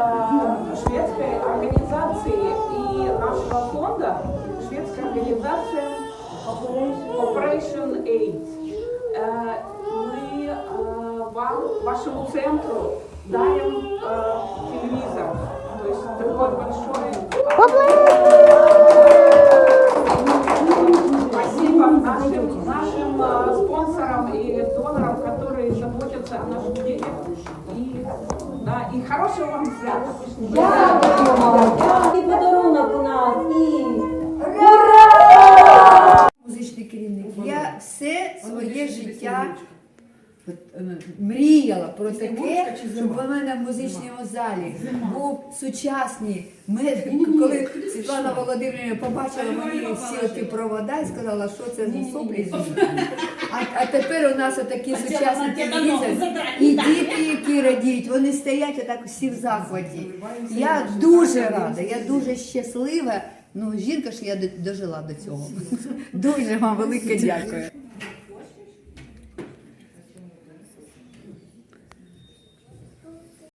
э, шведской организации и нашего фонда, шведская организация Operation Aid. Э, Мы э, вам, вашему центру, дарим э, телевизор. То есть такой большой... Спасибо нашим, нашим э, спонсорам и донорам, которые заботятся о наших детях. И, да, и хорошего вам свята. І подарунок у нас і музичний керівник. Я все своє життя от, е, мріяла про таке, щоб у мене в музичному залі був сучасний. Ми, коли Світлана Володимирівна побачила мої всі оті провода і сказала, що це за соплі. А, а тепер у нас отакі сучасний телевізори. І діти, які радіють, вони стоять отак всі в захваті. Я дуже рада, я дуже щаслива. Ну, жінка ж я дожила до цього. Дуже вам велике дякую.